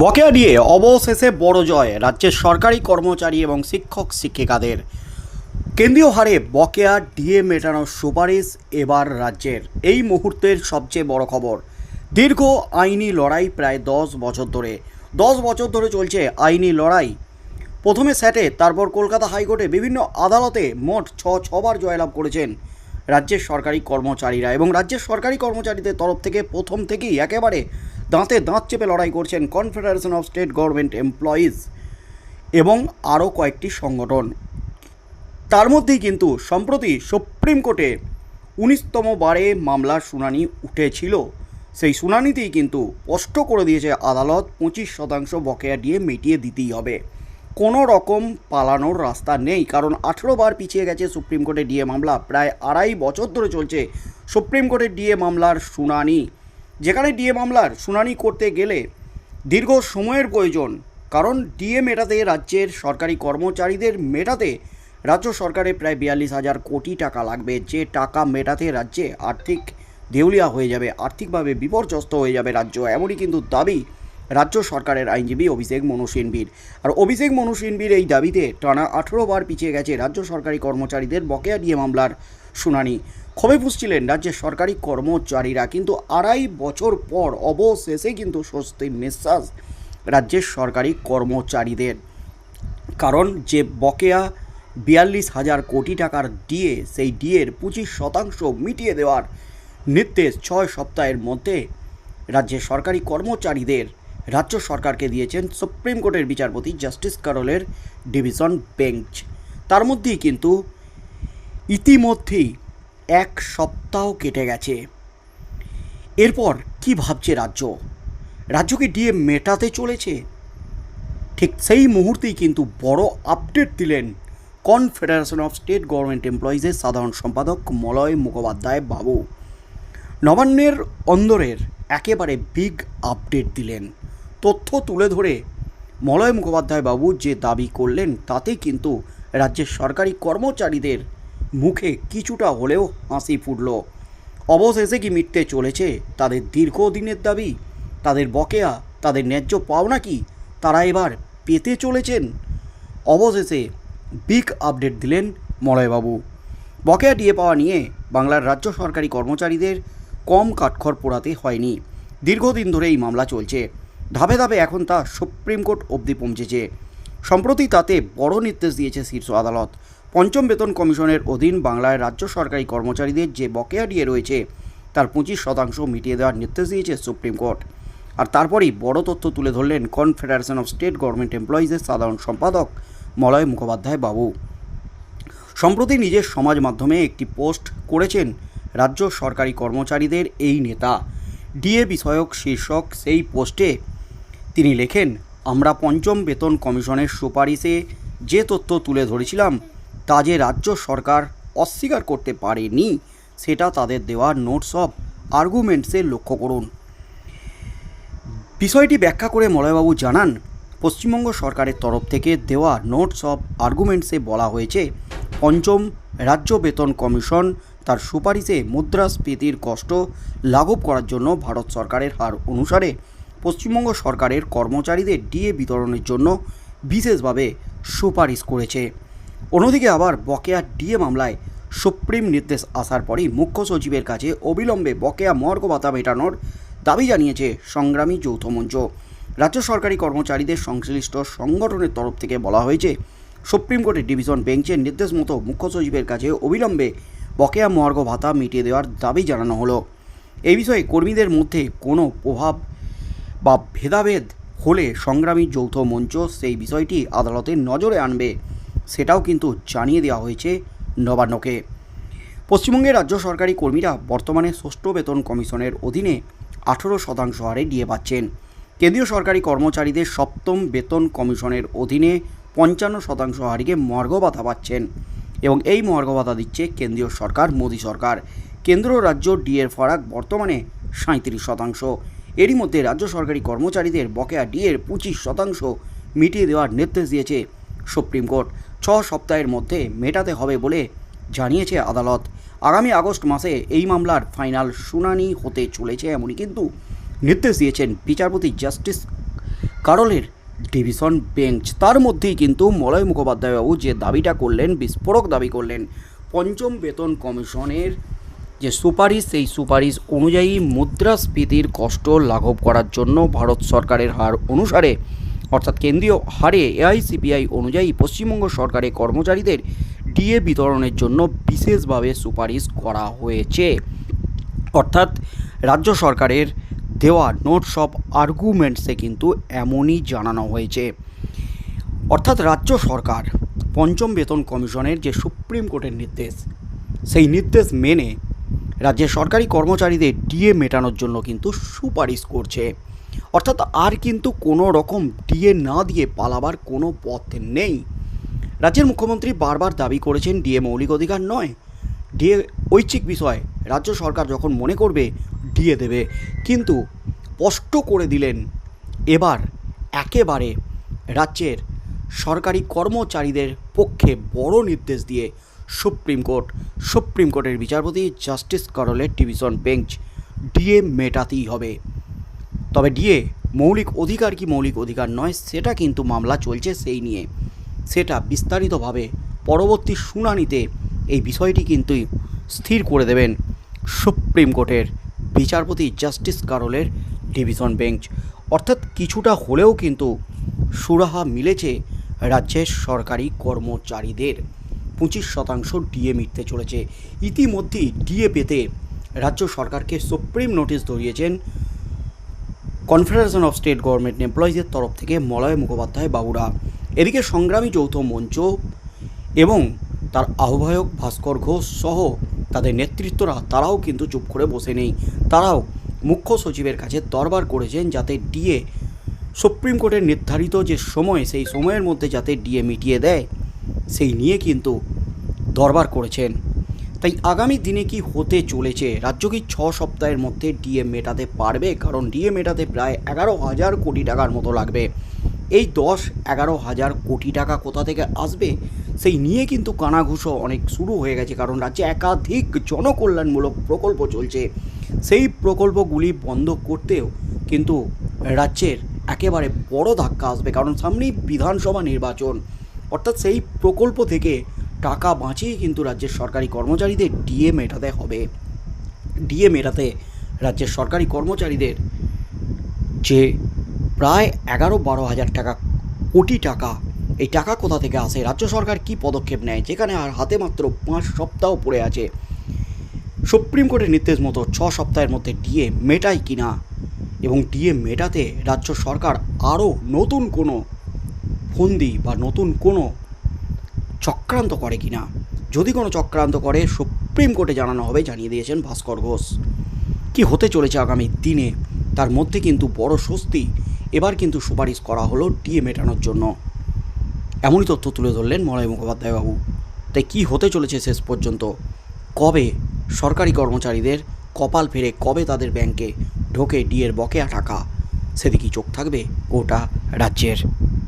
বকেয়া দিয়ে অবশেষে বড় জয় রাজ্যের সরকারি কর্মচারী এবং শিক্ষক শিক্ষিকাদের। কেন্দ্রীয় হারে বকেয়া ডিএ মেটানোর সুপারিশ এবার রাজ্যের। এই মুহূর্তের সবচেয়ে বড় খবর, দীর্ঘ আইনি লড়াই প্রায় দশ বছর ধরে। দশ বছর ধরে চলছে আইনি লড়াই। প্রথমে স্যাটে, তারপর কলকাতা হাইকোর্টে বিভিন্ন আদালতে মোট ছ, ছবার জয়লাভ করেছেন রাজ্যের সরকারি কর্মচারীরা এবং রাজ্যের সরকারি কর্মচারীদের তরফ থেকে প্রথম থেকেই একেবারে দাঁতে দাঁত চেপে লড়াই করছেন confederation of state government employees এবং আরও কয়েকটি সংগঠন। তার মধ্যেই কিন্তু সম্প্রতি সুপ্রিম কোর্টে উনিশতম বারে মামলার শুনানি উঠেছিল। সেই শুনানিতেই কিন্তু স্পষ্ট করে দিয়েছে আদালত, পঁচিশ শতাংশ বকেয়া দিয়ে মিটিয়ে দিতেই হবে। কোনো রকম পালানোর রাস্তা নেই, কারণ আঠেরো বার পিছিয়ে গেছে সুপ্রিম কোর্টের ডিএ মামলা। প্রায় আড়াই বছর ধরে চলছে সুপ্রিম কোর্টের ডিএ মামলার শুনানি। যেখানে ডিএ মামলার শুনানি করতে গেলে দীর্ঘ সময়ের প্রয়োজন, কারণ ডিএ মেটাতে রাজ্যের সরকারি কর্মচারীদের মেটাতে রাজ্য সরকারের প্রায় বিয়াল্লিশ হাজার কোটি টাকা লাগবে। যে টাকা মেটাতে রাজ্যে আর্থিক দেউলিয়া হয়ে যাবে, আর্থিকভাবে বিপর্যস্ত হয়ে যাবে রাজ্য, এমনই কিন্তু দাবি রাজ্য সরকারের আইনজীবী অভিষেক মনু সিনবির আর অভিষেক মনু সিনবির এই দাবিতে টানা আঠেরো বার পিছিয়ে গেছে রাজ্য সরকারি কর্মচারীদের বকেয়া ডিএ মামলার শুনানি। ক্ষোভে ফুসছিলেন রাজ্যের সরকারি কর্মচারীরা, কিন্তু আড়াই বছর পর অবশেষে কিন্তু স্বস্তির নিঃশ্বাস রাজ্যের সরকারি কর্মচারীদের। কারণ যে বকেয়া বিয়াল্লিশ হাজার কোটি টাকার ডিএ, সেই ডিএর পঁচিশ শতাংশ মিটিয়ে দেওয়ার নির্দেশ ছয় সপ্তাহের মধ্যে রাজ্যের সরকারি কর্মচারীদের রাজ্য সরকারকে দিয়েছেন সুপ্রিম কোর্টের বিচারপতি জাস্টিস কারলের ডিভিশন বেঞ্চ। তার মধ্যেই কিন্তু ইতিমধ্যেই এক সপ্তাহ কেটে গেছে। এরপর কি ভাবছে রাজ্য? রাজ্যকে ডিএ মেটাতে চলেছে? ঠিক সেই মুহূর্তেই কিন্তু বড় আপডেট দিলেন কনফেডারেশন অফ স্টেট গভর্নমেন্ট এমপ্লয়িজের সাধারণ সম্পাদক মলয় মুখোপাধ্যায় বাবু। নবান্নের অন্দরের একেবারে বিগ আপডেট দিলেন। তথ্য তুলে ধরে মলয় মুখোপাধ্যায় বাবু যে দাবি করলেন তাতে কিন্তু রাজ্যের সরকারি কর্মচারীদের মুখে কিছুটা হলেও হাসি ফুটল। অবশেষে কি মিটতে চলেছে তাদের দীর্ঘদিনের দাবি? তাদের বকেয়া, তাদের ন্যায্য পাওনা কি? তারা এবার পেতে চলেছেন? অবশেষে বিগ আপডেট দিলেন মলয়বাবু। বকেয়া ডিএ পাওয়া নিয়ে বাংলার রাজ্য সরকারি কর্মচারীদের কম কাঠখড় পোড়াতে হয়নি। দীর্ঘদিন ধরে এই মামলা চলছে। ধাপে ধাপে এখন তা সুপ্রিম কোর্ট অবধি পৌঁছেছে। সম্প্রতি তাতে বড় নির্দেশ দিয়েছে শীর্ষ আদালত। পঞ্চম বেতন কমিশনের অধীন বাংলায় রাজ্য সরকারি কর্মচারীদের যে বকেয়া ডিএ রয়েছে, তার পঁচিশ শতাংশ মিটিয়ে দেওয়ার নির্দেশ দিয়েছে সুপ্রিম কোর্ট। আর তারপরেই বড় তথ্য তুলে ধরলেন কনফেডারেশন অফ স্টেট গভর্নমেন্ট এমপ্লয়িজের সাধারণ সম্পাদক মলয় মুখোপাধ্যায় বাবু। সম্প্রতি নিজের সমাজ মাধ্যমে একটি পোস্ট করেছেন রাজ্য সরকারি কর্মচারীদের এই নেতা। ডিএ বিষয়ক শীর্ষক সেই পোস্টে তিনি লেখেন, আমরা পঞ্চম বেতন কমিশনের সুপারিশে যে তথ্য তুলে ধরেছিলাম তা যে রাজ্য সরকার অস্বীকার করতে পারেনি, সেটা তাদের দেওয়া নোটস অফ আর্গুমেন্টসে লক্ষ্য করুন। বিষয়টি ব্যাখ্যা করে মলয়বাবু জানান, পশ্চিমবঙ্গ সরকারের তরফ থেকে দেওয়া নোটস অফ আর্গুমেন্টসে বলা হয়েছে, পঞ্চম রাজ্য বেতন কমিশন তার সুপারিশে মুদ্রাস্ফীতির কষ্ট লাঘব করার জন্য ভারত সরকারের হার অনুসারে পশ্চিমবঙ্গ সরকারের কর্মচারীদের ডিএ বিতরণের জন্য বিশেষভাবে সুপারিশ করেছে। অন্যদিকে আবার বকেয়া ডিএ মামলায় সুপ্রিম নির্দেশ আসার পরই মুখ্য সচিবের কাছে অবিলম্বে বকেয়া মর্গ ভাতা মেটানোর দাবি জানিয়েছে সংগ্রামী যৌথ মঞ্চ। রাজ্য সরকারি কর্মচারীদের সংশ্লিষ্ট সংগঠনের তরফ থেকে বলা হয়েছে, সুপ্রিম কোর্টের ডিভিশন বেঞ্চের নির্দেশ মতো মুখ্য সচিবের কাছে অবিলম্বে বকেয়া মর্গ ভাতা মিটিয়ে দেওয়ার দাবি জানানো হলো। এই বিষয়ে কর্মীদের মধ্যে কোনো প্রভাব বা ভেদাভেদ হলে সংগ্রামী যৌথ মঞ্চ সেই বিষয়টি আদালতের নজরে আনবে। সেটাও কিন্তু জানিয়ে দেওয়া হয়েছে নবান্নকে। পশ্চিমবঙ্গের রাজ্য সরকারি কর্মীরা বর্তমানে ষষ্ঠ বেতন কমিশনের অধীনে আঠেরো শতাংশ হারে ডিএ পাচ্ছেন। কেন্দ্রীয় সরকারি কর্মচারীদের সপ্তম বেতন কমিশনের অধীনে পঞ্চান্ন শতাংশ হারিকে মর্গ ভাতা পাচ্ছেন এবং এই মর্গ ভাতা দিচ্ছে কেন্দ্রীয় সরকার, মোদী সরকার। কেন্দ্র রাজ্য ডিএর ফারাক বর্তমানে সাঁত্রিশ শতাংশ। এরই মধ্যে রাজ্য সরকারি কর্মচারীদের বকেয়া ডিএর পঁচিশ শতাংশ মিটিয়ে দেওয়ার নির্দেশ দিয়েছে সুপ্রিম কোর্ট। ছ সপ্তাহের মধ্যে মেটাতে হবে বলে জানিয়েছে আদালত। আগামী আগস্ট মাসে এই মামলার ফাইনাল শুনানি হতে চলেছে এমনই কিন্তু নির্দেশ দিয়েছেন বিচারপতি জাস্টিস কারলের ডিভিশন বেঞ্চ। তার মধ্যেই কিন্তু মলয় মুখোপাধ্যায়বাবু যে দাবিটা করলেন, বিস্ফোরক দাবি করলেন, পঞ্চম বেতন কমিশনের যে সুপারিশ, সেই সুপারিশ অনুযায়ী মুদ্রাস্ফীতির কষ্ট লাঘব করার জন্য ভারত সরকারের হার অনুসারে অর্থাৎ কেন্দ্রীয় হারে এআইসিপিআই অনুযায়ী পশ্চিমবঙ্গ সরকারের কর্মচারীদের ডিএ বিতরণের জন্য বিশেষভাবে সুপারিশ করা হয়েছে। অর্থাৎ রাজ্য সরকারের দেওয়া নোটস অফ আর্গুমেন্টসে কিন্তু এমনই জানানো হয়েছে। অর্থাৎ রাজ্য সরকার পঞ্চম বেতন কমিশনের যে সুপ্রিম কোর্টের নির্দেশ, সেই নির্দেশ মেনে রাজ্যের সরকারি কর্মচারীদের ডিএ মেটানোর জন্য কিন্তু সুপারিশ করছে। অর্থাৎ আর কিন্তু কোনো রকম ডিএ না দিয়ে পালাবার কোনো পথ নেই। রাজ্যের মুখ্যমন্ত্রী বারবার দাবি করেছেন ডিএ মৌলিক অধিকার নয়। ডিএ ঐচ্ছিক বিষয়, রাজ্য সরকার যখন মনে করবে, ডিএ দেবে। কিন্তু স্পষ্ট করে দিলেন, এবার একেবারে রাজ্যের সরকারি কর্মচারীদের পক্ষে বড় নির্দেশ দিয়ে সুপ্রিম কোর্ট, সুপ্রিম কোর্টের বিচারপতি জাস্টিস করলের ডিভিশন বেঞ্চ ডিএ মেটাতেই হবে। তবে ডিএ, মৌলিক অধিকার কি মৌলিক অধিকার নয় সেটা কিন্তু মামলা চলছে সেই নিয়ে। সেটা বিস্তারিতভাবে পরবর্তী শুনানিতে এই বিষয়টি কিন্তু স্থির করে দেবেন সুপ্রিম কোর্টের বিচারপতি জাস্টিস কারলের ডিভিশন বেঞ্চ। অর্থাৎ কিছুটা হলেও কিন্তু সুরাহা মিলেছে রাজ্যের সরকারি কর্মচারীদের। পঁচিশ শতাংশ ডিএ মিটতে চলেছে। ইতিমধ্যেই ডিএ পেতে রাজ্য সরকারকে সুপ্রিম নোটিশ ধরিয়েছেন কনফেডারেশন অফ স্টেট গভর্নমেন্ট এমপ্লয়িজের তরফ থেকে মলয় মুখোপাধ্যায় বাবুরা। এদিকে সংগ্রামী যৌথ মঞ্চ এবং তার আহ্বায়ক ভাস্কর ঘোষ সহ তাদের নেতৃত্বরা, তারাও কিন্তু চুপ করে বসে নেই। তারাও মুখ্য সচিবের কাছে দরবার করেছেন যাতে ডিএ সুপ্রিম কোর্টের নির্ধারিত যে সময়, সেই সময়ের মধ্যে যাতে ডিএ মিটিয়ে দেয়, সেই নিয়ে কিন্তু দরবার করেছেন। তাই আগামী দিনে কি হতে চলেছে? রাজ্য কি ছ সপ্তাহের মধ্যে ডিএ মেটাতে পারবে? কারণ ডিএ মেটাতে প্রায় এগারো হাজার কোটি টাকার মতো লাগবে। এই দশ, এগারো হাজার কোটি টাকা কোথা থেকে আসবে? সেই নিয়ে কিন্তু কানাঘুষো অনেক শুরু হয়ে গেছে, কারণ রাজ্যে একাধিক জনকল্যাণমূলক প্রকল্প চলছে। সেই প্রকল্পগুলি বন্ধ করতেও কিন্তু রাজ্যের একেবারে বড় ধাক্কা আসবে, কারণ সামনেই বিধানসভা নির্বাচন। অর্থাৎ সেই প্রকল্প থেকে টাকা বাঁচিয়ে কিন্তু রাজ্যের সরকারি কর্মচারীদের ডিএ মেটাতে হবে। ডিএ মেটাতে রাজ্যের সরকারি কর্মচারীদের যে প্রায় এগারো বারো হাজার টাকা, কোটি টাকা, এই টাকা কোথা থেকে আসে? রাজ্য সরকার কি পদক্ষেপ নেয়? যেখানে আর হাতে মাত্র পাঁচ সপ্তাহ পড়ে আছে। সুপ্রিম কোর্টের নির্দেশ মতো ছ সপ্তাহের মধ্যে ডিএ মেটায় কিনা এবং ডিএ মেটাতে রাজ্য সরকার আরও নতুন কোনো ফন্দি বা নতুন কোনো চক্রান্ত করে কিনা? যদি কোনো চক্রান্ত করে, সুপ্রিম কোর্টে জানানো হবে, জানিয়ে দিয়েছেন ভাস্কর ঘোষ। কি হতে চলেছে আগামী দিনে? তার মধ্যে কিন্তু বড় স্বস্তি। এবার কিন্তু সুপারিশ করা হলো ডিএ মেটানোর জন্য। এমনই তথ্য তুলে ধরলেন মলয় মুখোপাধ্যায় বাবু তাই কি হতে চলেছে শেষ পর্যন্ত? কবে? সরকারি কর্মচারীদের কপাল ফেরে কবে তাদের ব্যাংকে ঢোকে ডিএর বকেয়া টাকা? সেদিকেই চোখ থাকবে গোটা রাজ্যের।